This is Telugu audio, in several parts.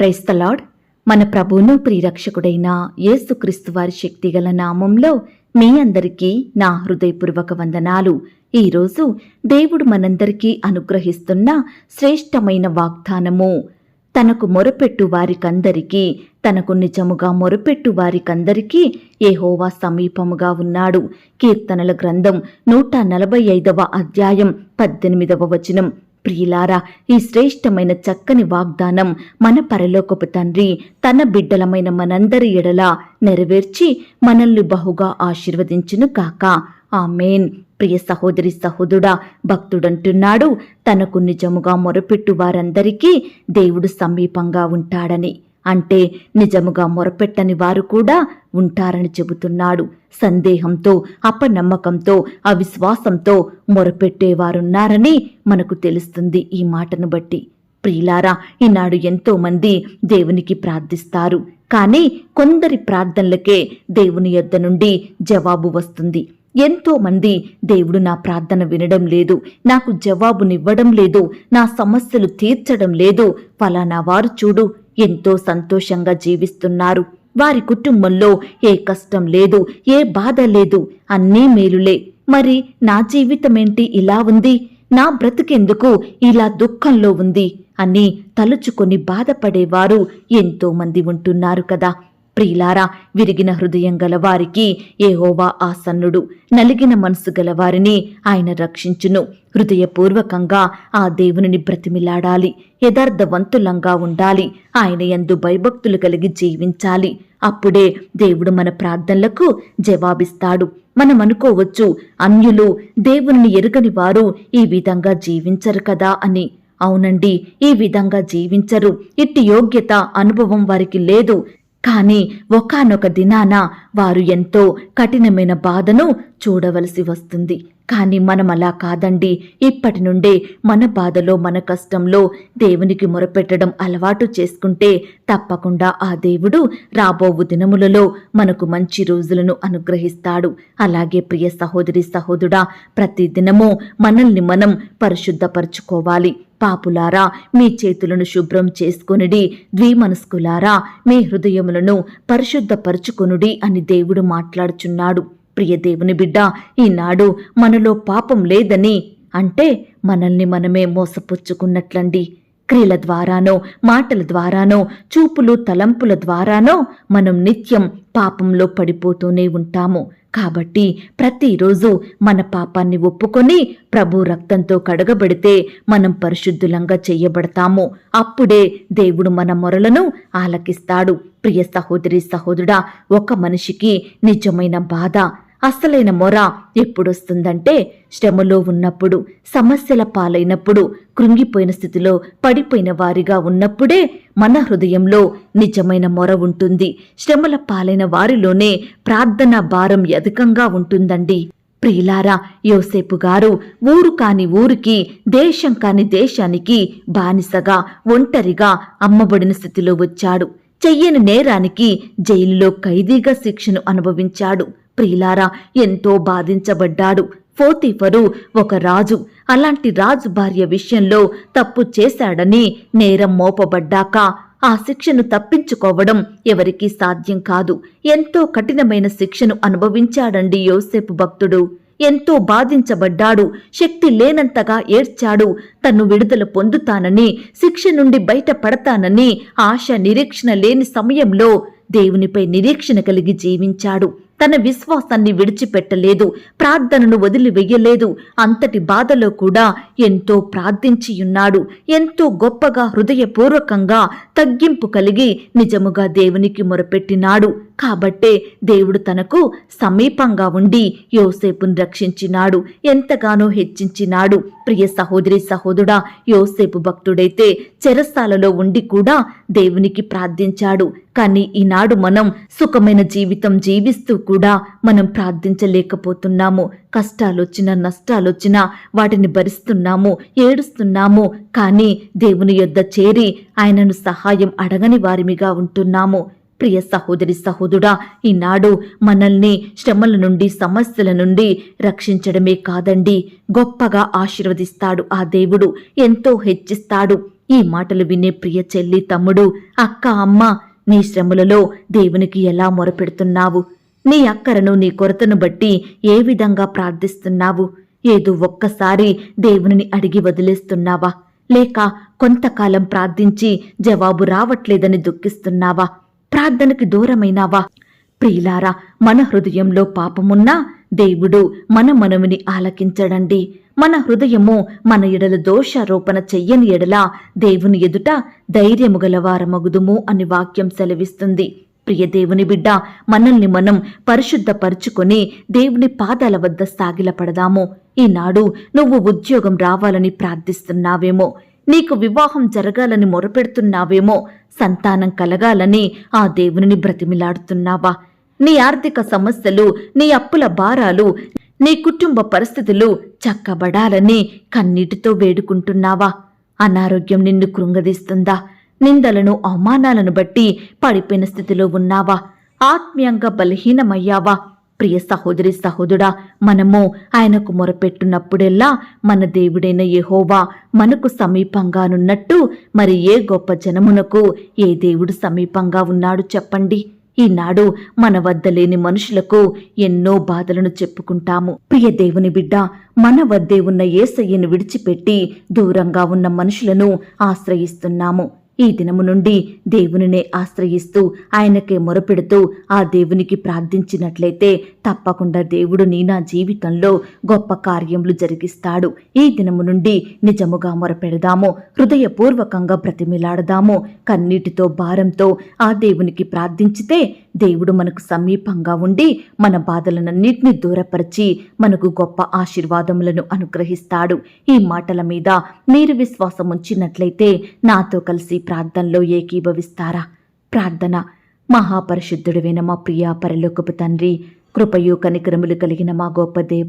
క్రైస్తలాడ్ మన ప్రభువును ప్రియరక్షకుడైన యేసుక్రీస్తు వారి శక్తిగల నామంలో మీ అందరికీ నా హృదయపూర్వక వందనాలు. ఈరోజు దేవుడు మనందరికీ అనుగ్రహిస్తున్న శ్రేష్టమైన వాగ్దానము. తనకు మొరపెట్టు వారికందరికీ తనకు నిజముగా మొరపెట్టు వారికందరికీ ఏహోవా సమీపముగా ఉన్నాడు. కీర్తనల గ్రంథం నూట నలభై ఐదవ అధ్యాయం పద్దెనిమిదవ వచనం. ప్రియులారా ఈ శ్రేష్టమైన చక్కని వాగ్దానం మన పరలోకపు తండ్రి తన బిడ్డలమైన మనందరి ఎడల నెరవేర్చి మనల్ని బహుగా ఆశీర్వదించును కాక ఆమెన్. ప్రియ సహోదరి సహోదుడా భక్తుడంటున్నాడు తనకు నిజముగా మొరపెట్టు వారందరికీ దేవుడు సమీపంగా ఉంటాడని. అంటే నిజముగా మొరపెట్టని వారు కూడా ఉంటారని చెబుతున్నాడు. సందేహంతో అపనమ్మకంతో అవిశ్వాసంతో మొరపెట్టేవారున్నారని మనకు తెలుస్తుంది ఈ మాటను బట్టి. ప్రియులారా ఈనాడు ఎంతో మంది దేవునికి ప్రార్థిస్తారు. కానీ కొందరి ప్రార్థనలకే దేవుని యొద్ద నుండి జవాబు వస్తుంది. ఎంతో మంది దేవుడు నా ప్రార్థన వినడం లేదు నాకు జవాబునివ్వడం లేదు నా సమస్యలు తీర్చడం లేదు. ఫలానా వారు చూడు ఎంతో సంతోషంగా జీవిస్తున్నారు. వారి కుటుంబంలో ఏ కష్టం లేదు ఏ బాధ లేదు. అన్నీ మేలులే. మరి నా జీవితమేంటి ఇలా ఉంది? నా బ్రతుకెందుకు ఇలా దుఃఖంలో ఉంది? అని తలుచుకొని బాధపడేవారు ఎంతో మంది ఉంటున్నారు కదా. ప్రియులారా విరిగిన హృదయం గలవారికి ఏహోవా ఆసన్నుడు. నలిగిన మనసు గలవారిని ఆయన రక్షించును. హృదయపూర్వకంగా ఆ దేవునిని బ్రతిమిలాడాలి. యథార్థవంతులంగా ఉండాలి. ఆయన ఎందు భయభక్తులు కలిగి జీవించాలి. అప్పుడే దేవుడు మన ప్రార్థనలకు జవాబిస్తాడు. మనం అనుకోవచ్చు అన్యులు దేవుని ఎరుగని వారు ఈ విధంగా జీవించరు కదా అని. అవునండి ఈ విధంగా జీవించరు. ఇట్టి యోగ్యత అనుభవం వారికి లేదు. కానీ ఒకానొక దినాన వారు ఎంతో కఠినమైన బాధను చూడవలసి వస్తుంది. కానీ మనం అలా కాదండి. ఇప్పటి నుండే మన బాధలో మన కష్టంలో దేవునికి మొరపెట్టడం అలవాటు చేసుకుంటే తప్పకుండా ఆ దేవుడు రాబోవు దినములలో మనకు మంచి రోజులను అనుగ్రహిస్తాడు. అలాగే ప్రియ సహోదరి సహోదరుడా ప్రతి దినము మనల్ని మనం పరిశుద్ధపరచుకోవాలి. పాపులారా మీ చేతులను శుభ్రం చేసుకొనుడి ద్విమనస్కులారా మీ హృదయములను పరిశుద్ధపరచుకొనుడి అని దేవుడు మాట్లాడుచున్నాడు. ప్రియ దేవుని బిడ్డ ఈనాడు మనలో పాపం లేదని అంటే మనల్ని మనమే మోసపుచ్చుకున్నట్లండి. క్రియల ద్వారానో మాటల ద్వారానో చూపులు తలంపుల ద్వారానో మనం నిత్యం పాపంలో పడిపోతూనే ఉంటాము. కాబట్టి ప్రతిరోజు మన పాపాన్ని ఒప్పుకొని ప్రభు రక్తంతో కడగబడితే మనం పరిశుద్ధులంగా చేయబడతాము. అప్పుడే దేవుడు మన మొరలను ఆలకిస్తాడు. ప్రియ సహోదరి సహోదరుడా ఒక మనిషికి నిజమైన బాధ అసలైన మొర ఎప్పుడొస్తుందంటే శ్రమలో ఉన్నప్పుడు సమస్యల పాలైనప్పుడు కృంగిపోయిన స్థితిలో పడిపోయిన వారిగా ఉన్నప్పుడే మన హృదయంలో నిజమైన మొర ఉంటుంది. శ్రమల పాలైన వారిలోనే ప్రార్థన భారం అధికంగా ఉంటుందండి. ప్రియులారా యోసేపు గారు ఊరు కాని ఊరికి దేశం కాని దేశానికి బానిసగా ఒంటరిగా అమ్మబడిన స్థితిలో వచ్చాడు. చెయ్యని నేరానికి జైలులో ఖైదీగా శిక్షను అనుభవించాడు. ప్రియులారా ఎంతో బాధించబడ్డాడు. ఫోతిఫరు ఒక రాజు. అలాంటి రాజు భార్య విషయంలో తప్పు చేశాడని నేరం మోపబడ్డాక ఆ శిక్షను తప్పించుకోవడం ఎవరికీ సాధ్యం కాదు. ఎంతో కఠినమైన శిక్షను అనుభవించాడండి యోసేపు భక్తుడు. ఎంతో బాధించబడ్డాడు. శక్తి లేనంతగా ఏడ్చాడు. తను విడుదల పొందుతానని శిక్ష నుండి బయటపడతానని ఆశ నిరీక్షణ లేని సమయంలో దేవునిపై నిరీక్షణ కలిగి జీవించాడు. తన విశ్వాసాన్ని విడిచిపెట్టలేదు ప్రార్థనను వదిలివెయ్యలేదు అంతటి బాధలో కూడా ఎంతో ప్రార్థించియున్నాడు. ఎంతో గొప్పగా హృదయపూర్వకంగా తగ్గింపు కలిగి నిజముగా దేవునికి మొరపెట్టినాడు. కాబట్టే దేవుడు తనకు సమీపంగా ఉండి యోసేపును రక్షించినాడు ఎంతగానో హెచ్చించినాడు. ప్రియ సహోదరి సహోదరుడా యోసేపు భక్తుడైతే చెరసాలలో ఉండి కూడా దేవునికి ప్రార్థించాడు. కానీ ఈనాడు మనం సుఖమైన జీవితం జీవిస్తూ కూడా మనం ప్రార్థించలేకపోతున్నాము. కష్టాలొచ్చినా నష్టాలొచ్చినా వాటిని భరిస్తున్నాము ఏడుస్తున్నాము. కానీ దేవుని యొద్ద చేరి ఆయనను సహాయం అడగని వారిమిగా ఉంటున్నాము. ప్రియ సహోదరి సహోదుడా ఈనాడు మనల్ని శ్రమల నుండి సమస్యల నుండి రక్షించడమే కాదండి. గొప్పగా ఆశీర్వదిస్తాడు ఆ దేవుడు ఎంతో హెచ్చిస్తాడు. ఈ మాటలు వినే ప్రియ చెల్లి తమ్ముడు అక్క అమ్మ నీ శ్రమలలో దేవునికి ఎలా మొరపెడుతున్నావు? నీ అక్కరను నీ కొరతను బట్టి ఏ విధంగా ప్రార్థిస్తున్నావు? ఏదో ఒక్కసారి దేవునిని అడిగి వదిలేస్తున్నావా? లేక కొంతకాలం ప్రార్థించి జవాబు రావట్లేదని దుఃఖిస్తున్నావా? ప్రార్థనకి దూరమైనావా? ప్రియులారా మన హృదయంలో పాపమున్నా దేవుడు మన మనవిని ఆలకించడండి. మన హృదయము మన ఎడల దోషారోపణ చెయ్యని ఎడల దేవుని ఎదుట ధైర్యము గలవారమగుదుము అని వాక్యం సెలవిస్తుంది. ప్రియ దేవుని బిడ్డ మనల్ని మనం పరిశుద్ధపరుచుకొని దేవుని పాదాల వద్ద సాగిలపడదాము. ఈనాడు నువ్వు ఉద్యోగం రావాలని ప్రార్థిస్తున్నావేమో. నీకు వివాహం జరగాలని మొరపెడుతున్నావేమో సంతానం కలగాలని ఆ దేవుని బ్రతిమిలాడుతున్నావా? నీ ఆర్థిక సమస్యలు నీ అప్పుల భారాలు నీ కుటుంబ పరిస్థితులు చక్కబడాలని కన్నీటితో వేడుకుంటున్నావా? అనారోగ్యం నిన్ను కృంగదీస్తుందా? నిందలను అవమానాలను బట్టి పడిపోయిన స్థితిలో ఉన్నావా? ఆత్మీయంగా బలహీనమయ్యావా? ప్రియ సహోదరి సహోదరుడా మనము ఆయనకు మొరపెట్టినప్పుడెల్లా మన దేవుడైన యహోవా మనకు సమీపంగానున్నట్టు మరి ఏ గొప్ప జనమునకు ఏ దేవుడు సమీపంగా ఉన్నాడు చెప్పండి. ఈనాడు మన వద్ద లేని మనుషులకు ఎన్నో బాధలను చెప్పుకుంటాము. ప్రియ దేవుని బిడ్డ మన వద్దే ఉన్న ఏసయ్యను విడిచిపెట్టి దూరంగా ఉన్న మనుషులను ఆశ్రయిస్తున్నాము. ఈ దినము నుండి దేవునినే ఆశ్రయిస్తూ ఆయనకే మొరపెడుతూ ఆ దేవునికి ప్రార్థించినట్లయితే తప్పకుండా దేవుడు నీ నా జీవితంలో గొప్ప కార్యములు జరిగిస్తాడు. ఈ దినము నుండి నిజముగా మొరపెడదాము హృదయపూర్వకంగా బ్రతిమిలాడదాము కన్నీటితో భారంతో ఆ దేవునికి ప్రార్థించితే దేవుడు మనకు సమీపంగా ఉండి మన బాధలనన్నింటినీ దూరపరిచి మనకు గొప్ప ఆశీర్వాదములను అనుగ్రహిస్తాడు. ఈ మాటల మీద మీరు విశ్వాసం ఉంచినట్లయితే నాతో కలిసి ప్రార్థనలో ఏకీభవిస్తారా? ప్రార్థన. మహాపరిశుద్ధుడివైన మా ప్రియ పరలోకపు తండ్రి కృపయు కనికరములు కలిగిన మా గొప్ప దేవ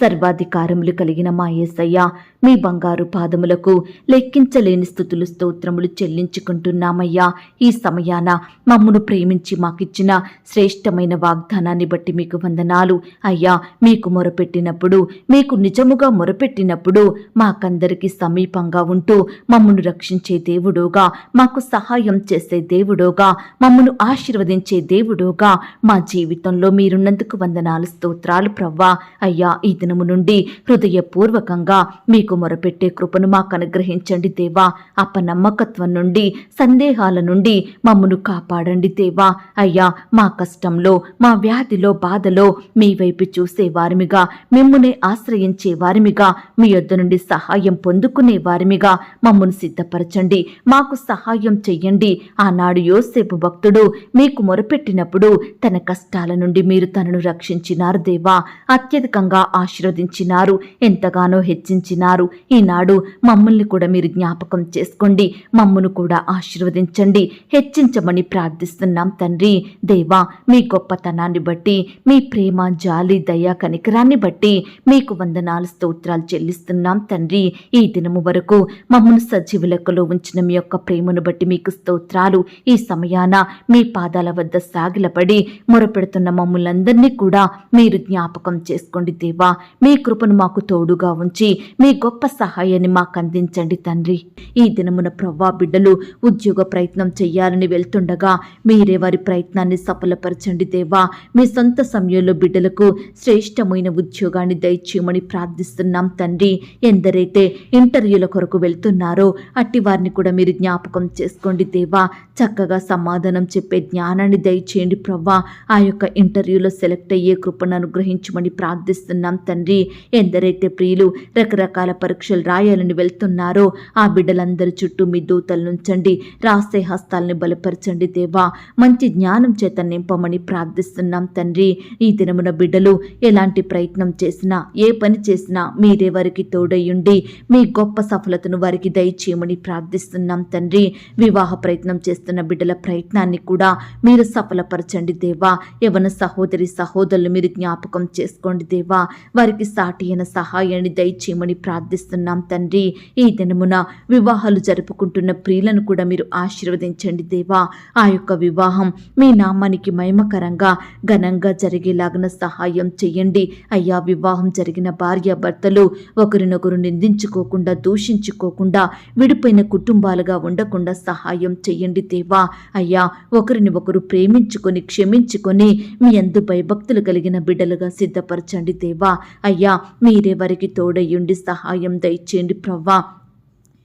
సర్వాధికారములు కలిగిన మా ఏసయ్య మీ బంగారు పాదములకు లెక్కించలేని స్థుతులు స్తోత్రములు చెల్లించుకుంటున్నామయ్యా. ఈ సమయాన మమ్మను ప్రేమించి మాకిచ్చిన శ్రేష్టమైన వాగ్దానాన్ని బట్టి మీకు వందనాలు. అయ్యా మీకు మొరపెట్టినప్పుడు మీకు నిజముగా మొరపెట్టినప్పుడు మాకందరికీ సమీపంగా ఉంటూ మమ్మను రక్షించే దేవుడోగా మాకు సహాయం చేసే దేవుడోగా మమ్మను ఆశీర్వదించే దేవుడోగా మా జీవితంలో మీరున్నందుకు వందనాలు స్తోత్రాలు ప్రవ్వా. అయ్యా ఈ దినము నుండి హృదయపూర్వకంగా మీకు మొరపెట్టే కృపను మాకు అనుగ్రహించండి దేవా. అపనమ్మకత్వం నుండి సందేహాల నుండి మమ్మను కాపాడండి దేవా. అయ్యా మా కష్టంలో మా వ్యాధిలో బాధలో మీ వైపు చూసే వారిమిగా మిమ్మునే ఆశ్రయించే వారిమిగా మీ యొద్ద నుండి సహాయం పొందుకునే వారిమిగా మమ్మను సిద్ధపరచండి. మాకు సహాయం చెయ్యండి. ఆనాడు యోసేపు భక్తుడు మీకు మొరపెట్టినప్పుడు తన కష్టాల నుండి మీరు తనను రక్షించినారు దేవా. అత్యధికంగా ఆశ ఆశీర్వదించినారు. ఎంతగానో హెచ్చించినారు. ఈనాడు మమ్మల్ని కూడా మీరు జ్ఞాపకం చేసుకోండి. మమ్మను కూడా ఆశీర్వదించండి. హెచ్చించమని ప్రార్థిస్తున్నాం తండ్రి. దేవా మీ గొప్పతనాన్ని బట్టి మీ ప్రేమ జాలి దయ కనికరాన్ని బట్టి మీకు వందనాలు స్తోత్రాలు చెల్లిస్తున్నాం తండ్రి. ఈ దినము వరకు మమ్మను సజీవ లెక్కలో ఉంచిన మీ యొక్క ప్రేమను బట్టి మీకు స్తోత్రాలు. ఈ సమయాన మీ పాదాల వద్ద సాగిలపడి మొరపెడుతున్న మమ్మల్ందరినీ కూడా మీరు జ్ఞాపకం చేసుకోండి దేవా. మీ కృపను మాకు తోడుగా ఉంచి మీ గొప్ప సహాయాన్ని మాకు అందించండి తండ్రి. ఈ దినమున ప్రవ్వా బిడ్డలు ఉద్యోగ ప్రయత్నం చేయాలని వెళ్తుండగా మీరే వారి ప్రయత్నాన్ని సఫలపరచండి దేవా. మీ సొంత సమయంలో బిడ్డలకు శ్రేష్టమైన ఉద్యోగాన్ని దయచేయమని ప్రార్థిస్తున్నాం తండ్రి. ఎందరైతే ఇంటర్వ్యూల కొరకు వెళ్తున్నారో అట్టి వారిని కూడా మీరు జ్ఞాపకం చేసుకోండి దేవా. చక్కగా సమాధానం చెప్పే జ్ఞానాన్ని దయచేయండి ప్రవ్వా. ఆ యొక్క ఇంటర్వ్యూలో సెలెక్ట్ అయ్యే కృపను అనుగ్రహించమని ప్రార్థిస్తున్నాం తండ్రి. ఎందరైతే ప్రియులు రకరకాల పరీక్షలు రాయాలని వెళ్తున్నారో ఆ బిడ్డలందరి చుట్టూ మీ దూతలు నుంచండి రాసే హస్తాలని బలపరచండి దేవా. మంచి జ్ఞానం చేత నింపమని ప్రార్థిస్తున్నాం తండ్రి. ఈ దినమున బిడ్డలు ఎలాంటి ప్రయత్నం చేసినా ఏ పని చేసినా మీరే వారికి తోడయ్యుండి మీ గొప్ప సఫలతను వారికి దయచేయమని ప్రార్థిస్తున్నాం తండ్రి. వివాహ ప్రయత్నం చేస్తున్న బిడ్డల ప్రయత్నాన్ని కూడా మీరు సఫలపరచండి దేవా. యవన సహోదరి సహోదరులు మీరు జ్ఞాపకం చేసుకోండి దేవా. వారికి సాటి అయిన సహాయాన్ని దయచేయమని ప్రార్థిస్తున్నాం తండ్రి. ఈ దినమున వివాహాలు జరుపుకుంటున్న ప్రియులను కూడా మీరు ఆశీర్వదించండి దేవా. ఆ యొక్క వివాహం మీ నామానికి మహిమకరంగా ఘనంగా జరిగేలాగిన సహాయం చేయండి. అయ్యా వివాహం జరిగిన భార్య భర్తలు ఒకరినొకరు నిందించుకోకుండా దూషించుకోకుండా విడిపోయిన కుటుంబాలుగా ఉండకుండా సహాయం చేయండి దేవా. అయ్యా ఒకరిని ఒకరు ప్రేమించుకొని క్షమించుకొని మీ అందు భయభక్తులు కలిగిన బిడ్డలుగా సిద్ధపరచండి దేవా. అయ్యా మీరే వారికి తోడయ్యుండి సహాయం దయచేయండి ప్రవ్వా.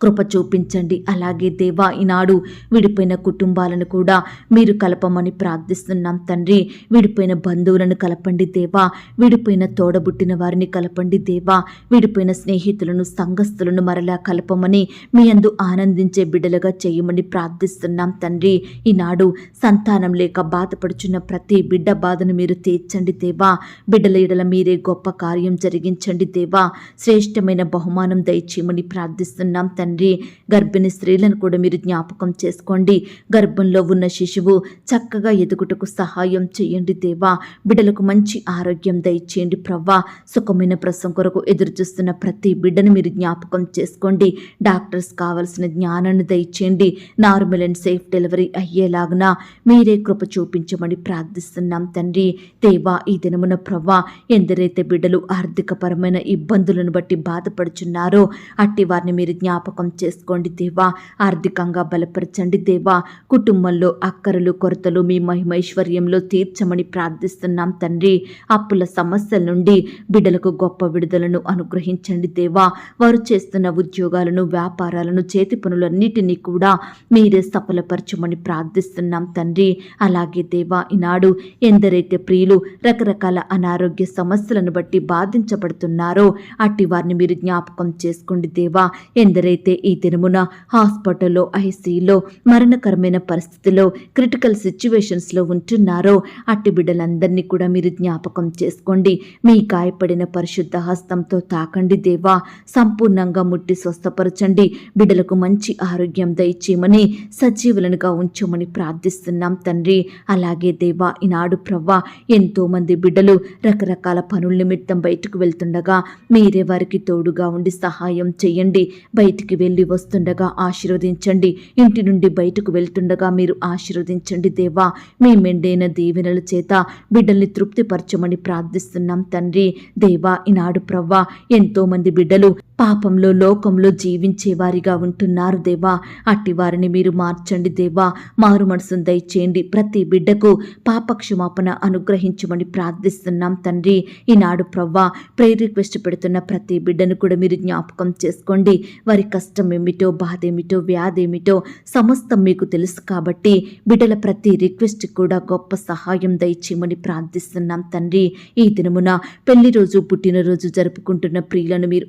కృప చూపించండి. అలాగే దేవా ఈనాడు విడిపోయిన కుటుంబాలను కూడా మీరు కలపమని ప్రార్థిస్తున్నాం తండ్రి. విడిపోయిన బంధువులను కలపండి దేవా. విడిపోయిన తోడబుట్టిన వారిని కలపండి దేవా. విడిపోయిన స్నేహితులను సంఘస్థులను మరలా కలపమని మీ అందు ఆనందించే బిడ్డలుగా చేయమని ప్రార్థిస్తున్నాం తండ్రి. ఈనాడు సంతానం లేక బాధపడుచున్న ప్రతి బిడ్డ బాధను మీరు తీర్చండి దేవా. బిడ్డల ఎడల మీరే గొప్ప కార్యం జరిగించండి దేవా. శ్రేష్టమైన బహుమానం దయచేయమని ప్రార్థిస్తున్నాం తండ్రి. తండ్రి గర్భిణి స్త్రీలను కూడా మీరు జ్ఞాపకం చేసుకోండి. గర్భంలో ఉన్న శిశువు చక్కగా ఎదుగుటకు సహాయం చేయండి దేవా. బిడ్డలకు మంచి ఆరోగ్యం దయచేయండి ప్రవ్వా. సుఖమైన ప్రసవం కొరకు ఎదురు చూస్తున్న ప్రతి బిడ్డను మీరు జ్ఞాపకం చేసుకోండి. డాక్టర్స్ కావలసిన జ్ఞానాన్ని దయచేయండి. నార్మల్ అండ్ సేఫ్ డెలివరీ అయ్యేలాగున మీరే కృప చూపించమని ప్రార్థిస్తున్నాం తండ్రి. దేవా ఈ దినమున ప్రవ్వా ఎందరైతే బిడ్డలు ఆర్థికపరమైన ఇబ్బందులను బట్టి బాధపడుచున్నారో అట్టి వారిని మీరు జ్ఞాపకం చేసుకోండి దేవా. ఆర్థికంగా బలపరచండి దేవా. కుటుంబంలో అక్కరలు కొరతలు మీ మహిమైశ్వర్యంలో తీర్చమని ప్రార్థిస్తున్నాం తండ్రి. అప్పుల సమస్యల నుండి బిడ్డలకు గొప్ప విడుదలను అనుగ్రహించండి దేవా. వారు చేస్తున్న ఉద్యోగాలను వ్యాపారాలను చేతి పనులన్నిటినీ కూడా మీరే సఫలపరచమని ప్రార్థిస్తున్నాం తండ్రి. అలాగే దేవా ఈనాడు ఎందరైతే ప్రియులు రకరకాల అనారోగ్య సమస్యలను బట్టి బాధించబడుతున్నారో అట్టి వారిని మీరు జ్ఞాపకం చేసుకోండి దేవా. ఎందరైతే ఈ దినమున హాస్పిటల్లో ఐసీలో మరణకరమైన పరిస్థితిలో క్రిటికల్ సిచ్యువేషన్స్లో ఉంటున్నారో అట్టి బిడ్డలందరినీ కూడా మీరు జ్ఞాపకం చేసుకోండి. మీ గాయపడిన పరిశుద్ధ హస్తంతో తాకండి దేవా. సంపూర్ణంగా ముట్టి స్వస్థపరచండి. బిడ్డలకు మంచి ఆరోగ్యం దయచేయమని సజీవులనుగా ఉంచమని ప్రార్థిస్తున్నాం తండ్రి. అలాగే దేవా ఈనాడు ప్రవ్వా ఎంతో మంది బిడ్డలు రకరకాల పనుల నిమిత్తం బయటకు వెళ్తుండగా మీరే వారికి తోడుగా ఉండి సహాయం చేయండి. బయటికి వెళ్ళి వస్తుండగా ఆశీర్వదించండి. ఇంటి నుండి బయటకు వెళ్తుండగా మీరు ఆశీర్వదించండి దేవా. మీ మెండైన దీవెనల చేత బిడ్డల్ని తృప్తిపరచమని ప్రార్థిస్తున్నాం తండ్రి. దేవా ఈనాడు ప్రవ్వా ఎంతో మంది బిడ్డలు పాపంలో లోకంలో జీవించే వారిగా ఉంటున్నారు దేవా. అట్టి వారిని మీరు మార్చండి దేవా. మారు మనసును దయచేయండి. ప్రతి బిడ్డకు పాపక్షమాపణ అనుగ్రహించమని ప్రార్థిస్తున్నాం తండ్రి. ఈనాడు ప్రవ్వా ప్రేయర్ రిక్వెస్ట్ పెడుతున్న ప్రతి బిడ్డను కూడా మీరు జ్ఞాపకం చేసుకోండి. వారి కష్టం ఏమిటో బాధ ఏమిటో వ్యాధి ఏమిటో సమస్తం మీకు తెలుసు కాబట్టి బిడ్డల ప్రతి రిక్వెస్ట్ కూడా గొప్ప సహాయం దయచేయమని ప్రార్థిస్తున్నాం తండ్రి. ఈ దినమున పెళ్ళి రోజు పుట్టినరోజు జరుపుకుంటున్న ప్రియులను మీరు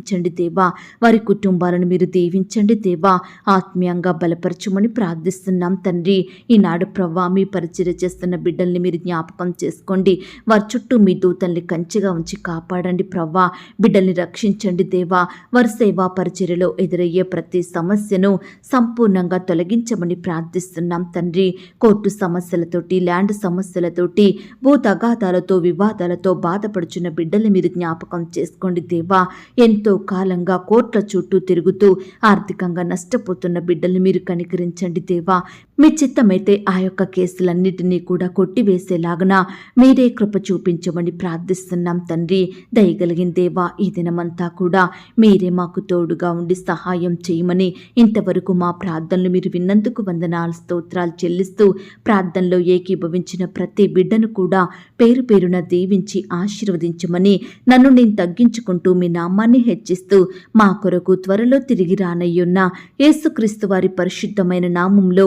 ఆశీర్వదించండి దేవా. వారి కుటుంబాలను మీరు దీవించండి దేవా. ఆత్మీయంగా బలపరచమని ప్రార్థిస్తున్నాం తండ్రి. ఈనాడు ప్రవ్వా మీ పరిచర్య చేస్తున్న బిడ్డల్ని మీరు జ్ఞాపకం చేసుకోండి. వారి చుట్టూ మీ దూతల్ని కంచెగా ఉంచి కాపాడండి ప్రవ్వా. బిడ్డల్ని రక్షించండి దేవా. వారి సేవా పరిచర్యలో ఎదురయ్యే ప్రతి సమస్యను సంపూర్ణంగా తొలగించమని ప్రార్థిస్తున్నాం తండ్రి. కోర్టు సమస్యలతోటి ల్యాండ్ సమస్యలతోటి భూ తగాదాలతో వివాదాలతో బాధపడుచున్న బిడ్డల్ని మీరు జ్ఞాపకం చేసుకోండి దేవా. ఎంతో కాలంగా కోట్ల చుట్టూ తిరుగుతూ ఆర్థికంగా నష్టపోతున్న బిడ్డల్ని మీరు కనికరించండి దేవా. మీ చిత్తమైతే ఆ యొక్క కేసులన్నిటినీ కూడా కొట్టివేసేలాగన మీరే కృప చూపించమని ప్రార్థిస్తున్నాం తండ్రి. దయగలిగిన దేవా ఈ దినమంతా కూడా మీరే మాకు తోడుగా ఉండి సహాయం చేయమని ఇంతవరకు మా ప్రార్థనలు మీరు విన్నందుకు వందనాలు స్తోత్రాలు చెల్లిస్తూ ప్రార్థనలో ఏకీభవించిన ప్రతి బిడ్డను కూడా పేరు పేరున దీవించి ఆశీర్వదించమని నన్ను నేను తగ్గించుకుంటూ మీ నామాన్ని హెచ్చిస్తూ మా కొరకు త్వరలో తిరిగి రానయ్యున్న యేసుక్రీస్తు వారి పరిశుద్ధమైన నామంలో